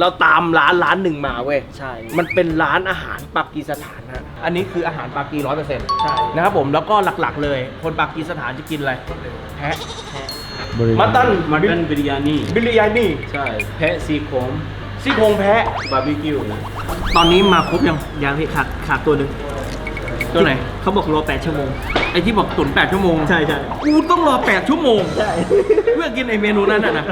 เราตามร้านร้านหนึ่งมาเว้ย ใช่ มันเป็นร้านอาหารปากีสถานฮะ อันนี้คืออาหารปากีร้อยเปอร์เซ็นต์ใช่ นะครับผม แล้วก็หลักๆเลย คนปากีสถานจะกินอะไร แพะแพะมัตตัน มัตตันบิริยานีบิริยานีใช่ แพะซี่โครงซี่โครงแพะ บาร์บีคิว ตอนนี้มาครบยัง ยังพี่ขาดขาดตัวหนึ่งตัวไหน เขาบอกรอ 8 ชั่วโมง ไอที่บอกตุน8 ชั่วโมง ใช่ใช่กูต้องรอ 8 ชั่วโมง ใช่ เพื่อกินไอเมนูนั้นน่ะนะ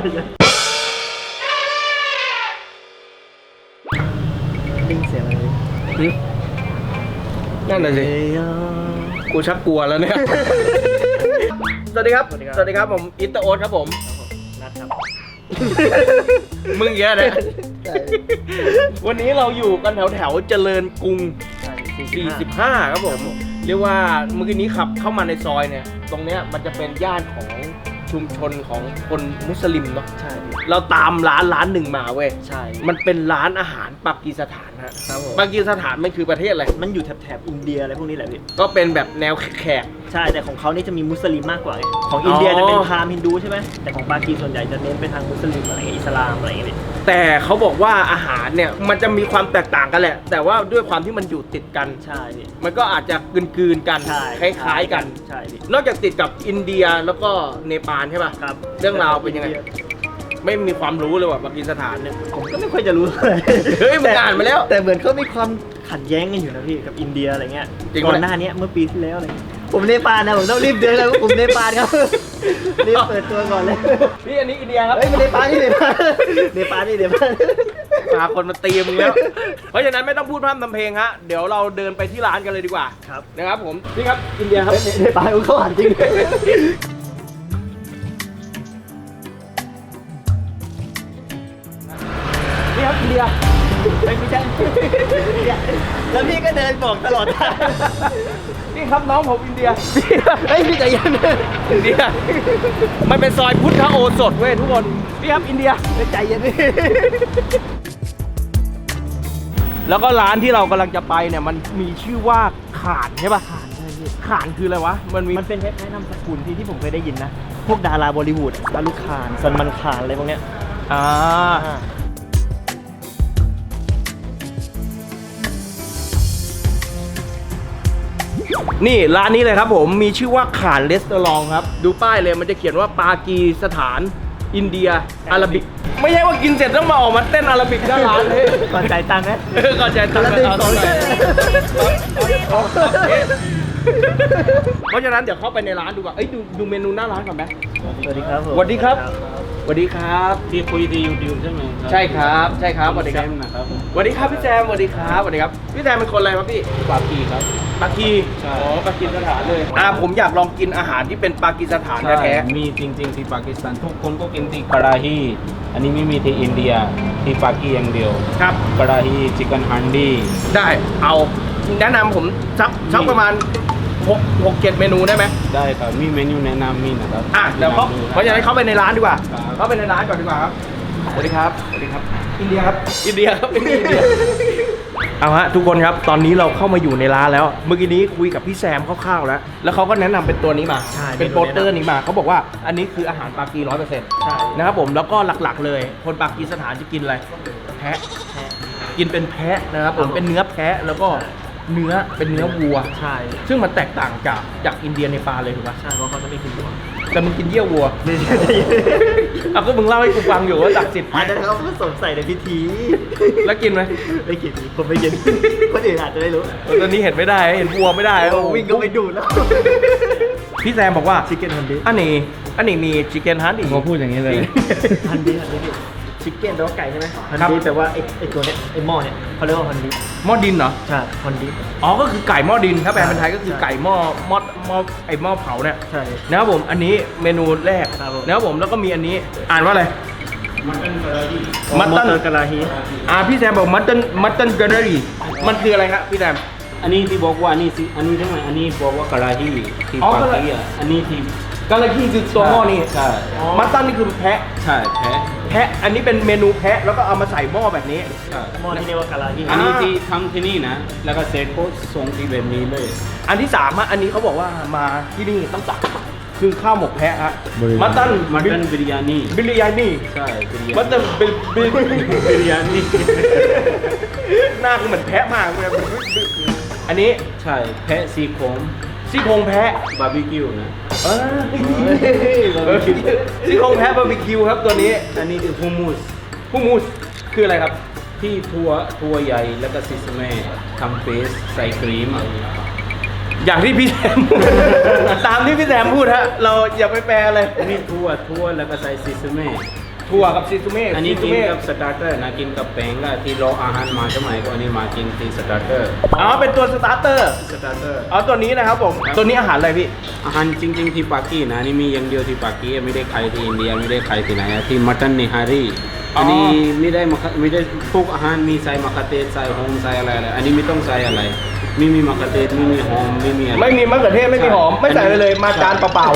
นั่นน่ะสิ กูชักกลัวแล้วเนี่ย สวัสดีครับ สวัสดีครับผมอินเตอร์โอ๊ตครับผม นัดครับ มึงเยอะนะ วันนี้เราอยู่กันแถวแถวๆเจริญกรุงใช่45 ครับผม เรียกว่าเมื่อกี้นี้ขับเข้ามาในซอยเนี่ย ตรงเนี้ยมันจะเป็นย่านของชุมชนของคนมุสลิมเนาะ ใช่ เราตามร้านร้านหนึ่งมาเว้ย ใช่ มันเป็นร้านอาหารปากีสถานฮะครับผมปากีสถานมันคือประเทศอะไร มันอยู่แถบแถบอินเดียอะไรพวกนี้แหละพี่ ก็เป็นแบบแนวแขก ใช่ แต่ของเขานี่จะมีมุสลิมมากกว่าไงของอินเดียอ๋อจะเป็นพราหมณ์ฮินดูใช่ไหมแต่ของปากีส่วนใหญ่จะเน้นไปทางมุสลิมอะไรเงี้ยอิสลามอะไรเงี้ยพี่แต่เขาบอกว่าอาหารเนี่ยมันจะมีความแตกต่างกันแหละ แต่ว่าด้วยความที่มันอยู่ติดกัน ใช่พี่ มันก็อาจจะกลืนๆกัน ใช่คล้ายๆกัน ใช่พี่ นอกจากติดกับอินเดียแล้วก็เนปาลใช่ป่ะ ครับ เรื่องราวเป็นยังไง ไม่มีความรู้เลยว่าปากีสถานเนี่ย ผมก็ไม่ค่อยจะรู้เลยเฮ้ยมึงอ่านมาแล้วแต่เหมือนเขามีความขัดแย้งกันอยู่นะพี่กับอินเดียอะไรเงี้ยจริงปะ ก่อนหน้านี้เมื่อปีที่แล้วอะไรเงี้ยผมเนปาลนะผมต้องรีบเดินเลยว่าผมเนปาลครับรีบเปิดตัวก่อนเลยพี่อันนี้อินเดียครับ เฮ้ยมันเนปาลนี่เนปาลเนปาลนี่เนปาล พาคนมาตีมึงแล้ว เพราะฉะนั้นไม่ต้องพูดพร่ำทำเพลงฮะ เดี๋ยวเราเดินไปที่ร้านกันเลยดีกว่าครับ นะครับผม นี่ครับอินเดียครับเฮ้ยเนปาลเขาหันจริง นี่ครับอินเดียไม่ใช่แล้วพี่ก็เดินบอกตลอดทางนี่ครับน้องผมอินเดียเฮ้ยพี่ใจเย็นอินเดียมันเป็นซอยพุทธโอสถเว้ยทุกคนนี่ครับอินเดียใจเย็นพี่แล้วก็ร้านที่เรากำลังจะไปเนี่ยมันมีชื่อว่าข่านใช่ป่ะข่านข่านคืออะไรวะ มันมีมันเป็นคล้ายๆนามสกุลที่ที่ผมเคยได้ยินนะ พวกดาราบอลลีวูดซารุขานซันมันขานอะไรพวกเนี้ยอ่า นี่ร้านนี้เลยครับผมมีชื่อว่าข่านเรสเตอรองครับ ดูป้ายเลยมันจะเขียนว่าปากีสถาน อินเดียอาราบิก ไม่ใช่ว่ากินเสร็จต้องมาออกมาเต้นอาราบิกหน้าร้านเลยก่อนจ่ายตังค์นะเออก่อนจะตัดละหนึ่งสองเพราะฉะนั้นเดี๋ยวเข้าไปในร้านดูก่อนเอ้ยดูดูเมนูหน้าร้านก่อนไหมสวัสดีครับผมสวัสดีครับ สวัสดีครับ ที่คุยที่ยูทูบใช่ไหมใช่ครับใช่ครับสวัสดีครับแซมนะครับสวัสดีครับพี่แซมสวัสดีครับสวัสดีครับพี่แซมเป็นคนอะไรครับพี่ปากีครับ ปากีใช่อ๋อปากีสถานเลยอ่าผมอยากลองกินอาหารที่เป็นปากีสถานใช่แท้มีจริง ๆ ที่ปากีสถานทุกคนก็กินที่กราฮีอันนี้ไม่มีที่อินเดียที่ปากีอย่างเดียวๆครับกราฮี ชิคก้นฮันดี้ได้เอาแนะนำผมสักสักประมาณ หกหกเจ็ดเมนูได้ไหมได้ครับมีเมนูแนะนำมีนะครับอะเดี๋ยวเขาดูคบเพราะฉะนั้นเข้าไปในร้านดีกว่าครับเข้าไปในร้านก่อนดีกว่าครับสวัสดีครับสวัสดีครับอินเดียครับอินเดียครับอินเดียเอาฮะทุกคนครับตอนนี้เราเข้ามาอยู่ในร้านแล้ว เมื่อกี้นี้คุยกับพี่แซมคร่าวๆแล้ว แล้วเขาก็แนะนำเป็นตัวนี้มาใช่เป็นโปสเตอร์นี้มาเขาบอกว่าอันนี้คืออาหารปากีร้อยเปอร์เซ็นต์ใช่นะครับผมแล้วก็หลักๆเลย คนปากีสถานจะกินอะไรแพะแพะกินเป็นแพะนะครับผมครับเป็นเนื้อแพะแล้วก็ เนื้อเป็นเนื้อวัว ใช่ซึ่งมันแตกต่างจากจากอินเดียในปาเลยถูกปะใช่เพราะเขาจะไม่กินหัวแต่มึงกินเยี่ยววัวไม่ใช่ใจเย็นอะก็มึงเล่าให้กูฟังอยู่ว่าจากสิบอันนั้นเขาผสมใส่ในพิธี แล้วกินไหมไม่กินผมไม่กินคนอื่นอาจจะไม่รู้ตอนนี้เห็นไม่ได้เห็นวัวไม่ได้โอ้วิ่งก็ไปดูดแล้วพี่แซมบอกว่าชิคเก้นฮันดี้อันนี้อันนี้มีชิคเก้นฮันดี้เขาพูดอย่างนี้เลยฮันดี้ฮันดี้ ชิคเก้นแปลว่าไก่ใช่ไหมฮันครับ ดี้แปลว่าไอ้ไอ้ตัวเนี้ยไอ้หม้อเนี้ยเขาเรียกว่าฮันดี้หม้อดินเหรอ ใช่ฮันดี้อ๋อ ก็คือไก่หม้อดิน ถ้าแปลเป็นไทยก็คือใช่ไก่หม้อหม้อหม้อไอหม้อเผาเนี่ยใช่ นะครับผม อันนี้เมนูแรกครับผม นะครับผม แล้วก็มีอันนี้ อ่านว่าอะไร มันเป็นกราฮีมัตตันเตอร์กะลาฮีอ่า พี่แซมบอกมัตตันมัตตันเกอร์รี่มันคืออะไรครับพี่แซม อันนี้ที่บอกว่าอันนี้สิอันนี้ใช่ไหมอันนี้บอกว่ากราฮีที่อ๋อปากรากีอะอันนี้ที่ กาลาคีคือตัวหม้อนี่ใช่มัตตันนี่คือแพะใช่แพะแพะอันนี้เป็นเมนูแพะแล้วก็เอามาใส่หม้อแบบนี้ใช่หม้อที่เรียกว่ากะลาฮีอันนี้ที่ทำที่นี่นะ แล้วก็เสร็จก็ส่งที่แบบนี้เลย อันที่สามอะอันนี้เขาบอกว่ามาที่นี่ต้องสั่งคือข้าวหมกแพะฮะบริวารมัตตันมัตตันบิริยานีบิริยานีใช่บิริยามัตตันบิบิบิริยานีหน้ากูเหมือนแพะมากเลยอันนี้ใช่แพะซีโครงซี่โครงแพะบาร์บีคิวนะ เออซี่โครงแพะบาร์บีคิวครับตัวนี้อันนี้คือฮูมูสผู้มูสคืออะไรครับ ที่ทั่วทั่วใหญ่แล้วก็ซิสเม่ทำเฟสใส่ครีมอย่างที่พี่แซม ตามที่พี่แซมพูดฮะเราอย่าไปแปลอะไร อันนี้ทั่วทั่วแล้วก็ใส่ซิสเม่ ถั่วกับซิซูเม่อันนี้ซิซูกินเม่กับสตาร์เตอร์นะกินกับแป้งละที่รออาหารมาสมัยก่อนนี่มากินที่สตาร์เตอร์อ๋อเป็นตัวสตาร์เตอร์สตาร์เตอร์อ๋อตัวนี้นะครับผมตัวนี้อาหารอะไรพี่อาหารจริง ๆ ที่ปากีนะนี่มีอย่างเดียวที่ปากีไม่ได้ขายที่อินเดียไม่ได้ขายที่ไหนอะที่มัตตันนิฮารีอ๋ออัอันนี้ไม่ได้มะขะไม่ได้พวกอาหารมีใส่มะขามเทศใส่หอมใส่อะไรอะไรอันนี้ไม่ต้องใส่อะไร ไม่มีมะขามเทศไม่มีหอมไม่มีอะไรไม่มีมะเขือเทศไม่มีหอม ไม่ใส่เลยเลย มาจานเปล่า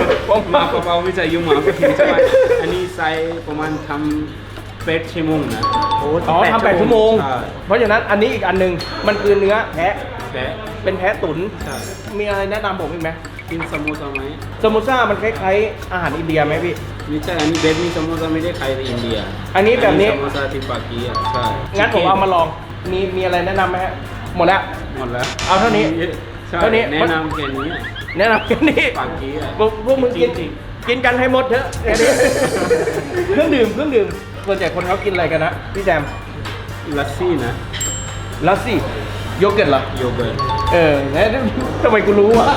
ๆมาเปล่าๆไม่ใส่ยุ่งหมาก็ทิ้งใช่ไหมอันนี้ใส่ประมาณทำเป็ดชั่วโมงนะอ๋อทำแปดชั่วโมงใช่เพราะฉะนั้นอันนี้อีกอันหนึงมันคือเนื้อแพะแพะเป็นแพะตุ๋นใช่มีอะไรแนะนำผมอีกไหมกินสโมซาไหมสมูซ่ามันคล้ายๆอาหารอินเดียไหมพี่ไม่ใช่อันนี้เบสมีสโมซาไม่ได้ขายที่อินเดีย อันนี้แบบนี้สโมซาที่ปากีอะใช่งั้นผมเอามาลองมีมีอะไรแนะนำไหมฮะหมดแล้ว หมดแล้วเอาเท่านี้ใช่เท่านี้แนะนำแค่นี้อะแนะนำแค่นี้ปากีอะพวกพวกมึงกินจริงกินกันให้หมดเถอะแค่นี้เครื่องดื่มเครื่องดื่มส่วนใหญ่คนเขากินอะไรกันนะพี่แซมลัสซี่นะลัสซี่โยเกิร์ตเหรอโยเกิร์ตเออแล้วทำไมกูรู้วะ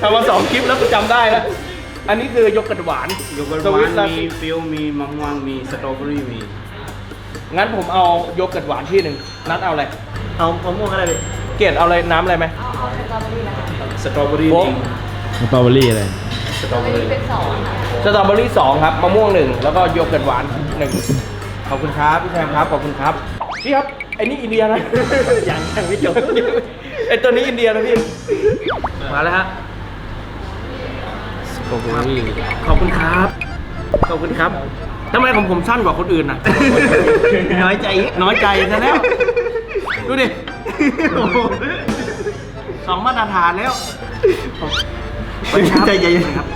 ทำมาสองคลิปแล้วกูจำได้แล้วอันนี้คือโยเกิร์ตหวานโยเกิร์ตสหวิวาตนลัสมีซี่ฟิลมีมะม่วงมีสตรอเบอรี่มีงั้นผมเอาโยเกิร์ตหวานที่หนึ่งนัดเอาอะไร เอามะม่วงอะไรพี่เกรดเอาอะไรน้ำอะไรไหมสตรอเบอรี่โบ๊ะหนึ่งสตรอเบอรี่อะไรสตรอเบอรี่สตรอเบอรี่สองครับมะม่วงหนึ่งแล้วก็โยเกิร์ตหวานหนึ่งขอบคุณครับพี่แซมครับขอบคุณครับพี่ครับไอ้นี่อินเดียนะยังยังไม่จบไอ้ตัวนี้อินเดียนะพี่มาแล้วฮะสตรอเบอรี่ขอบคุณครับขอบคุณครับทำไมของผมสั้นกว่าคนอื่นน่ะน้อยใจอีกน้อยใจซะแล้ว ดูดิโอ้โหสองมาตรฐานแล้วใจเย็นครับ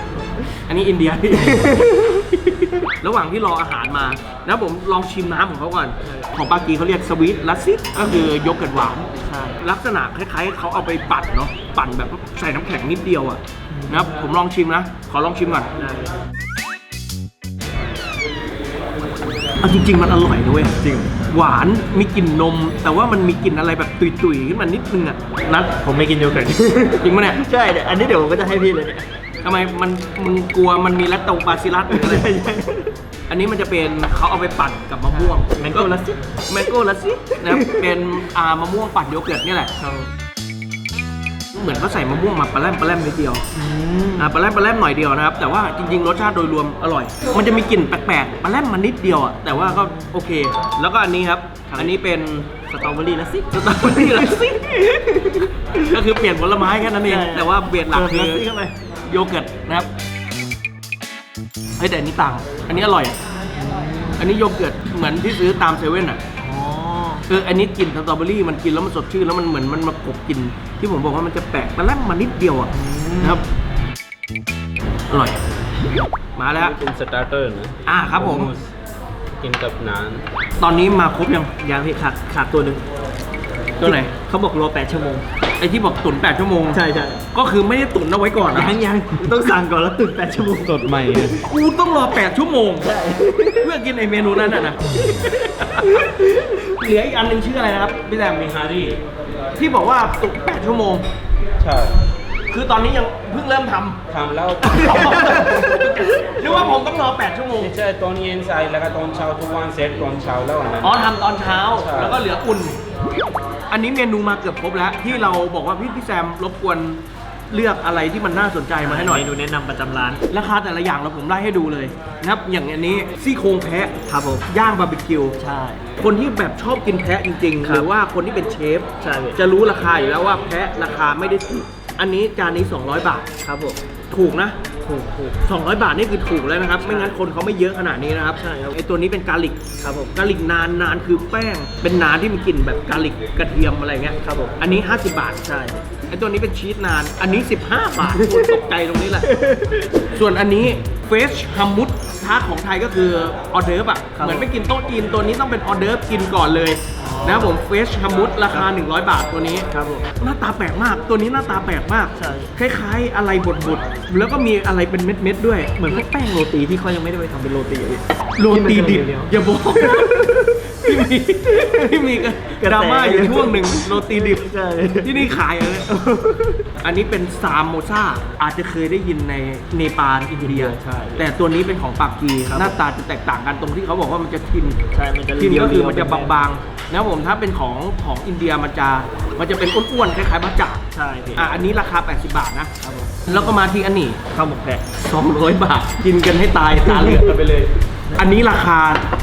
อันนี้อินเดียพี่ระหว่างที่รออาหารมา แล้วผมลองชิมน้ำของเขาก่อน ของปากีเขาเรียกสวีทลัสซิก็คือโยเกิร์ตหวานใช่ลักษณะคล้ายๆเขาเอาไปปั่นเนาะ ปั่นแบบใส่น้ำแข็งนิดเดียวอะนะครับ ผมลองชิมนะ ขอลองชิมก่อนเอาจริง ๆ มันอร่อยนะเว้ย จริง หวานมีกลิ่นนม แต่ว่ามันมีกลิ่นอะไรแบบตุยๆขึ้นมานิดนึงอะนัดผมไม่กินโยเกิร์ตจริงปะเนี่ยใช่เดี๋ยวอันนี้เดี๋ยวผมก็จะให้พี่เลยเนี่ยทำไมมันมึงกลัวมันมีแลคโตบาซิลลัสหรืออะไรอันนี้มันจะเป็นเขาเอาไปปั่นกับมะม่วง Mango lassi แมงโก้ลัสซี่นะครับเป็นอ่ามะม่วงปั่นโยเกิร์ตนี่แหละ เหมือนเขาใส่มะม่วงมาปลาแรมปลาแรมนิดเดียวอ่าปลาแรมปลาแรมหน่อยเดียวนะครับ แต่ว่าจริงๆรสชาติโดยรวมอร่อย มันจะมีกลิ่นแปลกๆปลาแรมมันนิดเดียวอะแต่ว่าก็โอเค แล้วก็อันนี้ครับ อันนี้เป็นสตรอเบอรี่ลัสซี่สตรอเบอรี่ลัสซี่ก็คือเปลี่ยนผลไม้แค่นั้นเองใช่แต่ว่าเบสหลักคือลัสซี่เข้าไปโยเกิร์ตนะครับเฮ้ยแต่อันนี้ต่าง อันนี้อร่อย อันนี้โยเกิร์ตเหมือนที่ซื้อตามเซเว่นอะอ๋อ เอออันนี้กลิ่นสตรอเบอรี่มันกินแล้วมันสดชื่นแล้วมันเหมือนมันมากบกลิ่นที่ผมบอกว่ามันจะแปลกแต่แรกมานิดเดียวอะนะครับ อร่อย มาแล้ว เป็นสตาร์เตอร์นะอ่าครับผม กินกับนาน ตอนนี้มาครบยังยังพี่ขาดขาดตัวหนึ่ง ตัวไหน เขาบอกรอ8ชั่วโมง ไอที่บอกตุ๋น8ชั่วโมง ใช่ใช่ก็คือไม่ได้ตุ๋นเอาไว้ก่อนนะยังยังต้องสั่งก่อนแล้วตื่น8ชั่วโมงสดใหม่เลยกูต้องรอ8ชั่วโมงใช่เพื่อกินไอเมนูนั้นน่ะนะเหลืออีกอันหนึงชื่ออะไรนะครับพี่แซมมีฮารี่ที่บอกว่าตุ๋น8ชั่วโมง ใช่ คือตอนนี้ยังเพิ่งเริ่มทำทำแล้วนึกว่าผมต้องรอ 8 ชั่วโมง ไม่ใช่ตอนเย็นใส่แล้วก็ตอนเช้าทุกวันเสร็จตอนเช้าแล้วอันนั้น อ๋อทำตอนเช้าใช่ แล้วก็เหลืออุ่น อันนี้เมนูมาเกือบครบแล้ว ที่เราบอกว่าพี่พี่แซมรบกวนเลือกอะไรที่มันน่าสนใจมาให้หน่อย เมนูแนะนำประจำร้าน ราคาแต่ละอย่างเราผมไล่ให้ดูเลยนะครับอย่างอันนี้ซี่โครงแพะครับผม ย่างบาร์บีคิว ใช่ คนที่แบบชอบกินแพะจริงๆ ครัหบรือว่าคนที่เป็นเชฟ ใช่พี่ จะรู้ราคาอยู่แล้วว่าแพะราคาไม่ได้ถูก อันนี้จานนี้ 200 บาท ครับผมถูกนะ ถูกถูกสองร้อยบาทนี่คือถูกแล้วนะครับ ไม่งั้นคนเขาไม่เยอะขนาดนี้นะครับใช่ครับ ไอตัวนี้เป็นกาลิกครับผมกาลิกนานนานคือแป้ง เป็นนานที่มีกลิ่นแบบกาลิกกระเทียมอะไรเงี้ยครับผมอันนี้ 50 บาทใช่ไอตัวนี้เป็นชีสนาน อันนี้ 15 บาทโอ้ยตกใจตรงนี้แหละ ส่วนอันนี้เฟชฮัมมุตท้าของไทยก็คือออเดิร์ฟอะครับเหมือนไปกินโต๊ะจีนตัวนี้ต้องเป็นออเดิร์ฟกินก่อนเลย นะครับผมเฟชฮัมมุตราคา 100 บาทตัวนี้ ครับผม หน้าตาแปลกมาก ตัวนี้หน้าตาแปลกมาก ใช่ คล้ายๆ อะไรบดๆ แล้วก็มีอะไรเป็นเม็ดๆด้วย เหมือนพวกแป้งโรตีที่เขายังไม่ได้ไปทำเป็นโรตีอะพี่โรตีดิบที่มันจะเหนียวๆอย่าบอกที่ มีที่มีดราม่าอยู่ช่วงหนึ่งโรตีดิบ ใช่ ที่นี่ขายเลยอันนี้เป็นซามโมซาอาจจะเคยได้ยินในเนปาลอินเดียใช่แต่ตัวนี้เป็นของปากีครับหน้าตาจะแตกต่างกันตรงที่เขาบอกว่ามันจะทินใช่มันจะทินก็คือมันจะเรียวๆบางๆนะครับผมถ้าเป็นของของอินเดียมันจะมันจะเป็นอ้วนๆคล้ายๆบัจจ่าใช่พี่อะอันนี้ราคา 80 บาทนะครับผมแล้วก็มาที่อันนี้ข้าวหมกแพะ200 บาท กินกันให้ตายตาเหลือกกันไปเลย อันนี้ราคา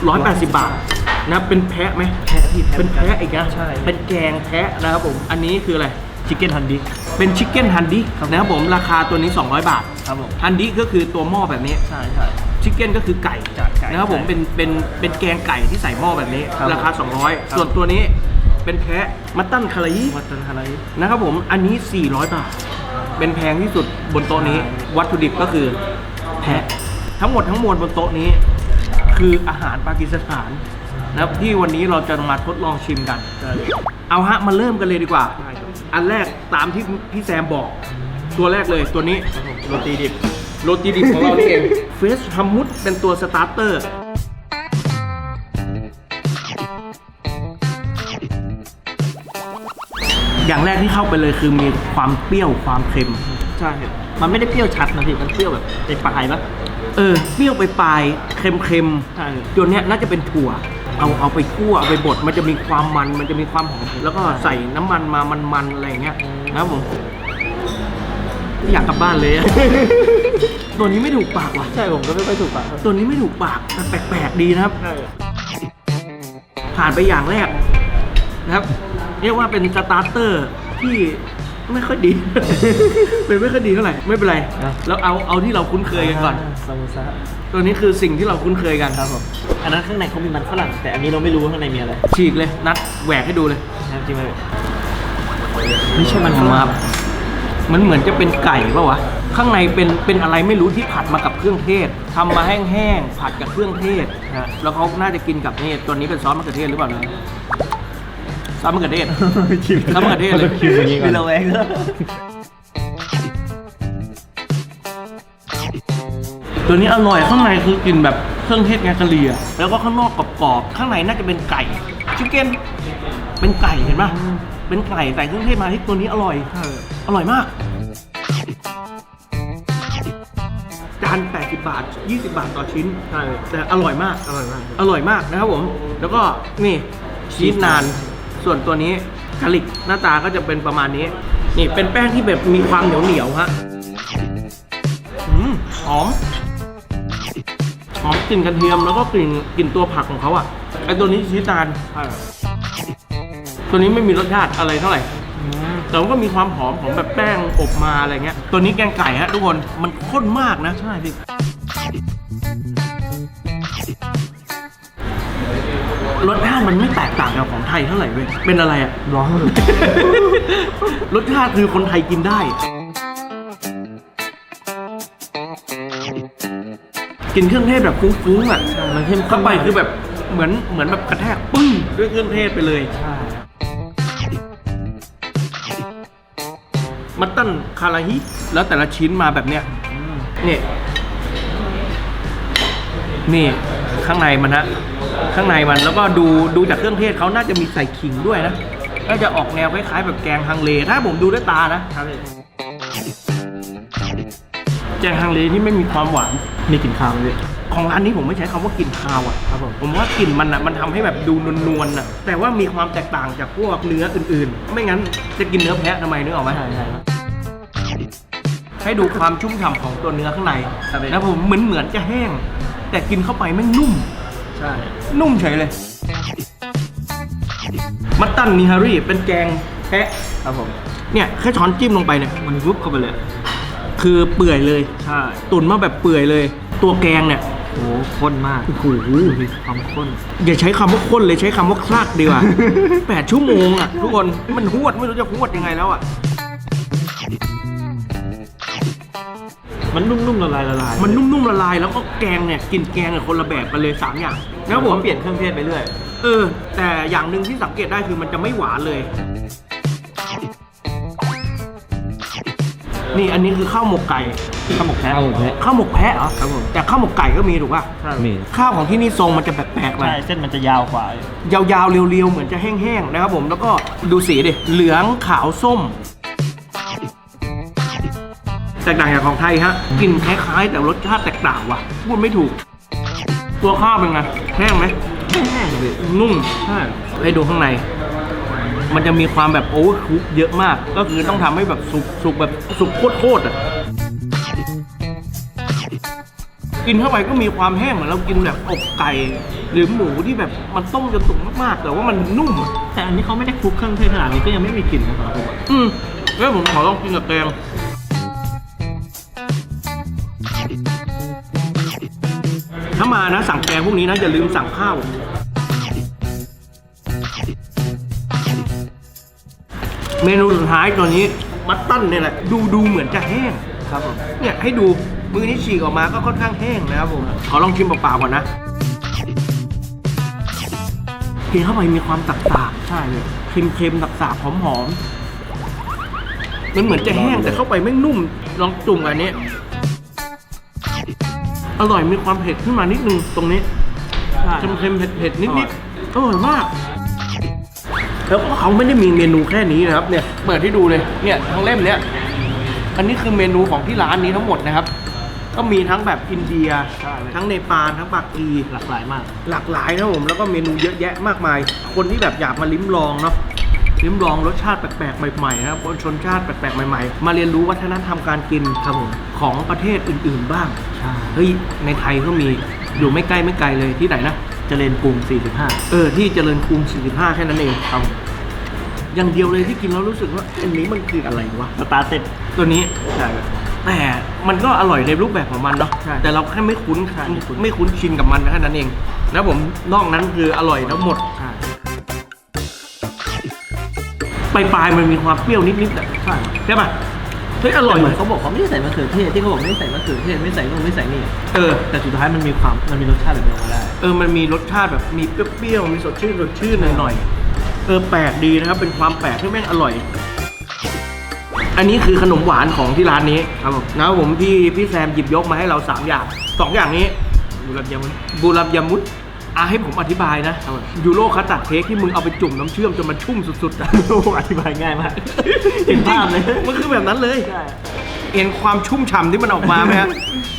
180 บาท นะเป็นแพะไหมแพะพี่เป็นแพะอีกนะใช่ เป็นแกงแพะนะครับผม อันนี้คืออะไร ชิคเก้นฮันดี้เป็นชิคเก้นฮันดี้นะครับผมราคาตัวนี้ 200 บาทครับผมฮันดี้ก็คือตัวหม้อแบบนี้ ใช่ใช่ ชิคเก้นก็คือไก่จากไก่นะครับผมใช่เป็นเป็นเป็นแกงไก่ที่ใส่หม้อแบบนี้ ครับราคา ครับ 200 ส่วนตัวนี้เป็นแพะมัตตันคารายีวัตถุอะไร นะครับผมอันนี้ 400 บาท เป็นแพงที่สุดบนโต๊ะนี้ วัตถุดิบก็คือแพะทั้งหมดทั้งมวลบนโต๊ะนี้ คืออาหารปากีสถาน นะครับที่วันนี้เราจะมาทดลองชิมกันใช่เอาฮะมาเริ่มกันเลยดีกว่าได้ครับอันแรกตามที่พี่แซมบอก ตัวแรกเลยตัวนี้โรตีดิบโรตีดิบของเรานี่เองเฟสฮัมมุดเป็นตัวสตาร์เตอร์อย่างแรกที่เข้าไปเลยคือมีความเปรี้ยวความเค็ม ใช่ครับมันไม่ได้เปรี้ยวชัดนะพี่มันเปรี้ยวแบบในปลายๆปะเออ เปรี้ยวไปปลายๆเค็มเค็มๆใช่ตัวเนี้ยน่าจะเป็นถั่ว เอาเอาไปคั่วเอาไปบดมันจะมีความมันมันจะมีความหอมแล้วก็ใส่น้ำมันมามันๆอะไรอย่างเงี้ยนะครับผมอยากกลับบ้านเลยอะ ตัวนี้ไม่ถูกปากว่ะ ใช่ผมก็ไม่ค่อยถูกปากตัวนี้ไม่ถูกปากแต่แปลกๆดีนะครับใช่ผ่านไปอย่างแรกนะครับ เรียกว่าเป็นสตาร์เตอร์ที่ไม่ค่อยดี เป็นไม่ค่อยดีเท่าไหร่ไม่เป็นไรแล้วเอาเอาที่เราคุ้นเคยกันก่อน ซามูซา ตัวนี้คือสิ่งที่เราคุ้นเคยกันครับผมอันนั้นข้างในเขามีมันฝรั่งแต่อันนี้เราไม่รู้ว่าข้างในมีอะไรฉีกเลยนัดแหวกให้ดูเลยน้ำจิ้มอะไรไม่ใช่มันฝครั่รังบมันเหมือนจะเป็นไก่ป่าวะข้างในเป็นเป็นอะไรไม่รู้ที่ผัดมากับเครื่องเทศทำมาแห้งๆผัดกับเครื่องเทศฮะแล้วเขาน่าจะกินกับนี่ตัวนี้เป็นซอสมะเขือเทศหรือเปล่านะซอสมะเขือเทศ ชิมแล้วมะเขือเทศเลยชิมอย่างนี้ก่อนมีระแวง ตัวนี้อร่อยข้างในคือกลิ่นแบบเครื่องเทศงากะหรี่อะแล้วก็ข้างนอกกรอบๆข้างในน่าจะเป็นไก่ชิคเก้นเป็นไก่เห็นปะเป็นไก่ใส่เครื่องเทศมาที่ตัวนี้อร่อยอร่อยมากจาน80 บาท 20 บาทต่อชิ้น ใช่ แต่อร่อยมาก อร่อยมาก อร่อยมากนะครับผม แล้วก็นี่ชีสนาน ส่วนตัวนี้กาลิกหน้าตาก็จะเป็นประมาณนี้ นี่เป็นแป้งที่แบบมีความเหนียวเหนียวๆฮะอืมหอมห อมกลิ่นกระเทียมแล้วก็กลิ่นกลิ่นตัวผักของเขาอะไอตัวนี้ชีสนานตัวนี้ไม่มีรสชาติอะไรเท่าไหร่แต่ว่าก็มีความหอมของแบบแป้งอบมาอะไรเงี้ย ตัวนี้แกงไก่ฮะทุกคนมันข้นมากนะ ใช่พี่รสชาติมันไม่แตกต่างกับของไทยเท่าไหร่เว้ย เป็นอะไรอะร้อน รสชาติคือคนไทยกินได้ กินเครื่องเทศแบบฟุ้งๆอะมันเข้มข้เข้านไปคือแบบเหมือนเหมือนแบบกระแทกปึ้งด้วยเครื่องเทศไปเลยใช่มัตตันคาราฮิแล้วแต่ละชิ้นมาแบบเนี้ยนี่นี่ข้างในมันนะข้างในมันแล้วก็ดูดูจากเครื่องเทศเขาน่าจะมีใส่ขิงด้วยนะน่าจะออกแนวคล้ายๆแบบแกงฮังเลถ้าผมดูด้วยตานะครับพี่แกงฮังเลที่ไม่มีความหวานมีกลิ่นคาวไหมพี่ของร้านนี้ผมไม่ใช้คำว่ากลิ่นคาวอะครับผมผมว่ากลิ่นมันอะมันทำให้แบบดูนวลๆอะแต่ว่ามีความแตกต่างจากพวกเนื้ออื่นๆ ไม่งั้นจะกินเนื้อแพะทำไมนึกออกไหม ใช่ใช่ครับ ให้ดูความชุ่มฉ่ำของตัวเนื้อข้างในครับพี่ นะผมเหมือนเหมือนจะแห้ง แต่กินเข้าไปแม่งนุ่ม ใช่ นุ่มเฉยเลย มัตตันนิฮารีเป็นแกงแพะ ครับผม เนี่ย แค่ช้อนจิ้มลงไปเนี่ย มันวุบเข้าไปเลย คือคือเปื่อยเลย ใช่ตุ๋นมาแบบเปื่อยเลย ตัวแกงเนี่ยโหข้นมากโอ้โหมีความข้น อย่าใช้คำว่าข้นเลยใช้คำว่าคลากดีกว่า แปดชั่วโมงอะทุกคนมันหวดไม่รู้จะหวดยังไงแล้วอะมันนุ่มๆละลายละลายมันนุ่มๆละลายแล้วก็แกงเนี่ยกินแกงเนี่ยคนละแบบกันเลยสามอย่างแล้แล้ววผผมมเปลี่ยนเครื่องเทศไปเรื่อย เออ แต่อย่างหนึ่งที่สังเกตได้คือมันจะไม่หวานเลย นี่อันนี้คือข้าวหมกไก่ข้าวหมกแพะข้าวหมกแพะข้าวหมกแพะเหรอครับผมแต่ข้าวหมกไก่ก็มีถูกป่ะมีข้าวของที่นี่ทรงมันจะแปลกๆหน่อใช่ยเส้นมันจะยาวกว่า ยาวๆเรียวๆเหมือนจะแห้งๆนะครับผมแล้วก็ดูสีดิเหลืองขาวส้มแตกต่างจากของไทยฮะกลิ่นคล้ายๆ แต่รสชาติแตกต่างว่ะพูดไม่ถูก ตัวข้าวเป็นไงแห้งไหมแห้งเลยนุ่มใช่ให้ดูข้างใน มันจะมีความแบบโอเวอร์คุกเยอะมาก ก็คือต้องทำให้แบบสุกสุกแบบสุกโคตรๆอะ กินเข้าไปก็มีความแห้งเหมือนเรากินแบบอกไก่ หรือหมูที่แบบมันต้มจนสุกมากๆ แต่ว่ามันนุ่มอะแต่อันนี้เขาไม่ได้คลุกเครื่องเทศขนาดนี้ก็ยังไม่มีกลิ่นนะครับผมอืมแล้วผมขอลองกินกับแกงถ้ามานะสั่งแกงพวกนี้นะอย่าลืมสั่งข้าว เมนูสุดท้ายตัวนี้มัตตันเนี่ยแหละดูดูเหมือนจะแห้งครับผมเนี่ยให้ดูมือนี้ฉีกออกมาก็ค่อนข้างแห้งนะครับผมขอลองชิมเปล่าๆก่อนนะกินเข้าไปมีความตักตากๆใช่เลยเค็มๆตักตากๆหอมๆมันเหมือนจะแห้งแต่เข้าไปไม่นุ่มลองจุ่มกับอันนี้อร่อยมีความเผ็ดขึ้นมานิดนึงตรงนี้ใช่เค็มๆเผ็ดๆนิดๆอร่อยมาก แล้วก็เขาไม่ได้มีเมนูแค่นี้นะครับเนี่ยเปิดให้ดูเลยเนี่ยทั้งเล่มเนี้ยอันนี้คือเมนูของที่ร้านนี้ทั้งหมดนะครับ ก็มีทั้งแบบอินเดียใช่ทั้งเนปาลทั้งปากีหลากหลายมาก หลากหลายนะครับผมแล้วก็เมนูเยอะแยะมากมาย คนที่แบบอยากมาลิ้มลองเนาะลิ้มลองรสชาติแปลกๆใหม่ๆนะครับคนชนชาติแปลกๆใหม่ๆ มาเรียนรู้วัฒนธรรมการกินครับผมของประเทศอื่นๆบ้างใช่เฮ้ยในไทยก็มี อยู่ไม่ใกล้ไม่ไกลเลยที่ไหนนะเจริญกรุง 45 เออ ที่เจริญกรุง 45 แค่นั้นเองครับอย่างเดียวเลยที่กินแล้วรู้สึกว่าอันนี้มันคืออะไรวะสตาร์เต็ดตัวนี้ใช่แต่มันก็อร่อยในรูปแบบของมันเนาะใช่แต่เราแค่ไม่คุ้นใช่ไม่คุ้นไม่คุ้นชินกับมันแค่นั้นเองแล้วผมนอกนั้นคืออร่อยทั้งหมดใช่ปลายปลายๆมันมีความเปรี้ยวนิดๆอะใช่ใช่ป่ะ เฮ้ยอร่อย แต่เหมือนเขาบอกเขาไม่ได้ใส่มะเขือเทศที่เขาบอกไม่ได้ใส่มะเขือเทศไม่ใส่นู่นไม่ใส่นี่เออ แต่สุดท้ายมันมีความมันมีรสชาติแบบนี้ออกมาได้ เออ มันมีรสชาติแบบมีเปรี้ยวๆ มีสดชื่นสดชื่นหน่อยๆ เออแปลกดีนะครับ เป็นความแปลกที่แม่งอร่อย อันนี้คือขนมหวานของที่ร้านนี้ครับผมนะครับผมพี่พี่แซมหยิบยกมาให้เราสามอย่างสองอย่างนี้บูรับยามุนบูรับยามุด อะให้ผมอธิบายนะ ยูโรคัสตัดเค้กที่มึงเอาไปจุ่มน้ำเชื่อมจนมันชุ่มสุดๆอะโอ้อธิบายง่ายมากเห็นภาพเลย มันคือแบบนั้นเลยใช่เห็นความชุ่มฉ่ำที่มันออกมาไหมฮะ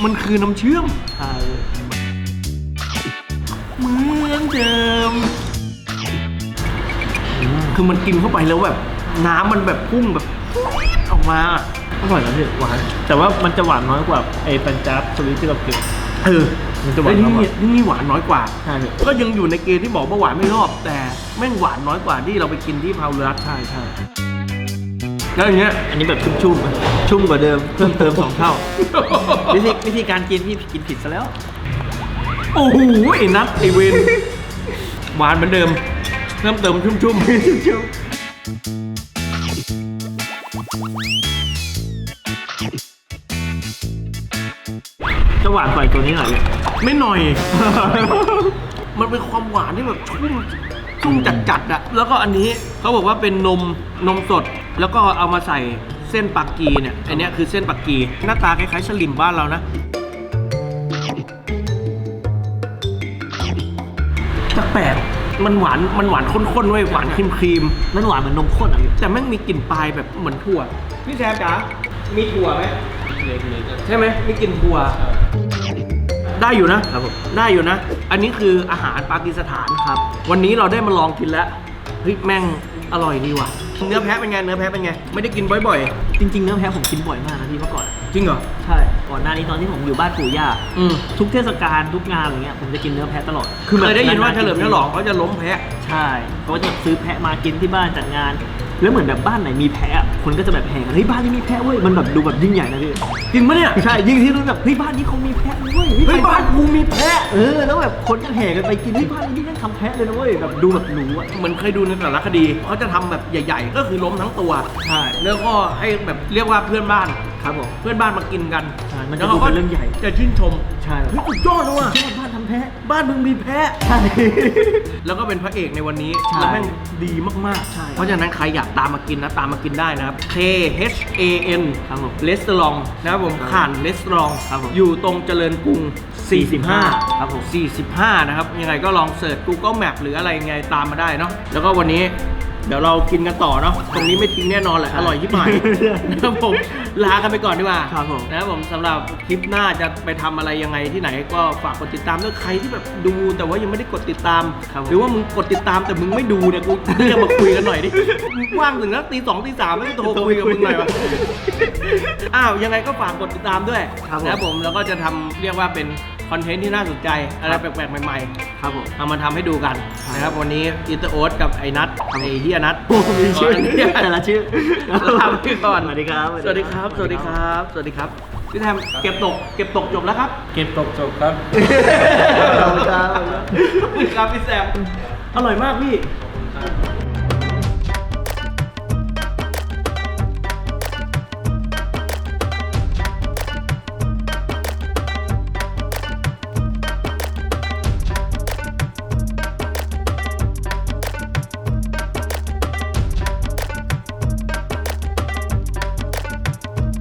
มันคือน้ำเชื่อมใช่เหมือนเดิม คือมันกินเข้าไปแล้วแบบ น้ำมันแบบพุ่งแบบออกมาอร่อยนะพี่หวาน แต่ว่ามันจะหวานน้อยกว่าไอ้ปัญจาบสวิตที่เรากินเออ มันจะหวานไอ้น้อยกว่า นี่นี่หวานน้อยกว่า ใช่พี่ก็ยังอยู่ในเกณฑ์ที่บอกว่าหวานไม่รอบ แต่แม่งหวานน้อยกว่าที่เราไปกินที่พาวเรือรัสใช่ใช่แล้วอย่างเงี้ย อันนี้แบบชุ่มๆอะชุ่มกว่าเดิมเพิ่มเติมสองเท่า วิธีวิธีการกินพี่กินผิดซะแล้ว โอ้โหไอ้นัทไอ้เวนหวานเหมือนเดิมเพิ่มเติมชุ่มๆชุ่ม หวานกว่าตัวนี้หน่อยพี่ๆไม่หน่อย มันเป็นความหวานที่แบบชุ่มชุ่มจัดๆอะแล้วก็อันนี้เขาบอกว่าเป็นนมนมสด แล้วก็เอามาใส่เส้นปักกีเนี่ย อันเนี้ยคือเส้นปักกีหน้าตาคล้ายๆสลิมบ้านเรานะแต่แปลกมันหวานมันหวานข้นๆเว้ยหวานครีมครีมๆมันหวานเหมือนนมข้นอะพี่แต่แม่งมีกลิ่นปลายแบบเหมือนถั่วพี่แซมจ๋ามีถั่วไหมใช่ไหมมีกลิ่นถั่ว ได้อยู่นะครับผม ได้อยู่นะ อันนี้คืออาหารปากีสถานครับ วันนี้เราได้มาลองกินแล้วเฮ้ยแม่งอร่อยดีว่ะ เนื้อแพะเป็นไง เนื้อแพะเป็นไง ไม่ได้กินบ่อยจริง ๆ เนื้อแพะผมกินบ่อยมากนะพี่เมื่อก่อน ๆ จริงเหรอ ใช่ ก่อนหน้านี้ตอนที่ผมอยู่บ้านปู่ย่า อืมทุกเทศกาลทุกงานอะไรเงี้ยผมจะกินเนื้อแพะตลอดเคยได้ยินว่าเฉลิมฉลองๆเขาจะล้มแพะ ใช่เขาจะซื้อแพะมากินที่บ้านจัดงาน แล้วเหมือนแบบบ้านไหนมีแพะอะคนก็จะแบบแห่กันเฮ้ยบ้านนี้มีแพะเว้ยมันแบบดูแบบยิ่งใหญ่นะพี่จริงปะเนี่ยใช่ยิ่งที่รู้แบบเฮ้ยบ้านนี้เขามีแพะนะเว้ยเฮ้ยบ้านกูมีแพะเออแล้วแบบคนก็แห่กันไปกินเฮ้ยบ้านนี้แม่งทำแพะเลยนะเว้ยแบบดูแบบหนูอะ เหมือนเคยดูในสารคดีเขาจะทำแบบใหญ่ ๆ ก็คือล้มทั้งตัว ใช่ แล้วก็ให้แบบเรียกว่าเพื่อนบ้านครับผมเพื่อนบ้านมากินกันมันจะเป็นเรื่องใหญ่ จะชื่นชมใช่เฮ้ยสุดยอดเลยว่ะยอดบ้านทำแพ้บ้านมึงมีแพ้ใช่ แล้วก็เป็นพระเอกในวันนี้แล้วแม่งดีมากๆ ใช่ เพราะฉะนั้นใครอยากตามมากินนะตามมากินได้นะครับ K H A N ครับผมเลสตอลองนะครับผมข่านเลสตอลองครับผมอยู่ตรงเจริญกรุง 45 ครับผม 45 นะครับ ยังไงก็ลองเสิร์ช Google Map หรืออะไรยังไงตามมาได้เนาะแล้วก็วันนี้ เดี๋ยวเรากินกันต่อเนาะตรงนี้ไม่ทิ้งแน่นอนแหละอร่อยยิ่งใหม่นะครับผมลากันไปก่อนดีกว่าครับผม นะครับผมสำหรับคลิปหน้าจะไปทำอะไรยังไงที่ไหนก็ฝากกดติดตามด้วยใครที่แบบดูแต่ว่ายังไม่ได้กดติดตาม ครับผมหรือว่ามึงกดติดตามแต่มึงไม่ดูเนี่ยกูเรียกมาคุยกันหน่อยดิมึงว่างถึงนักตีสองตีสามไม่โทรคุยกับมึงหน่อยวะ อ้าวยังไงก็ฝากกดติดตามด้วยครับผม นะครับผมแล้วก็จะทำเรียกว่าเป็น คอนเทนต์ที่น่าสนใจ อะไรแปลกๆ ใหม่ครับผมๆเอามาทำให้ดูกันนะครับวันนี้อิตาโอ๊ตกับไอ้นัทไอ้เฮียนัทโอ้มีชื่อเฮียแต่ละชื่อลาไปก่อนสวัสดีครับ สวัสดีครับ สวัสดีครับ สวัสดีครับพี่แทมเก็บตกเก็บตกจบแล้วครับ เก็บตกจบครับขอบคุณครับขอบคุณครับพี่แซมอร่อยมากพี่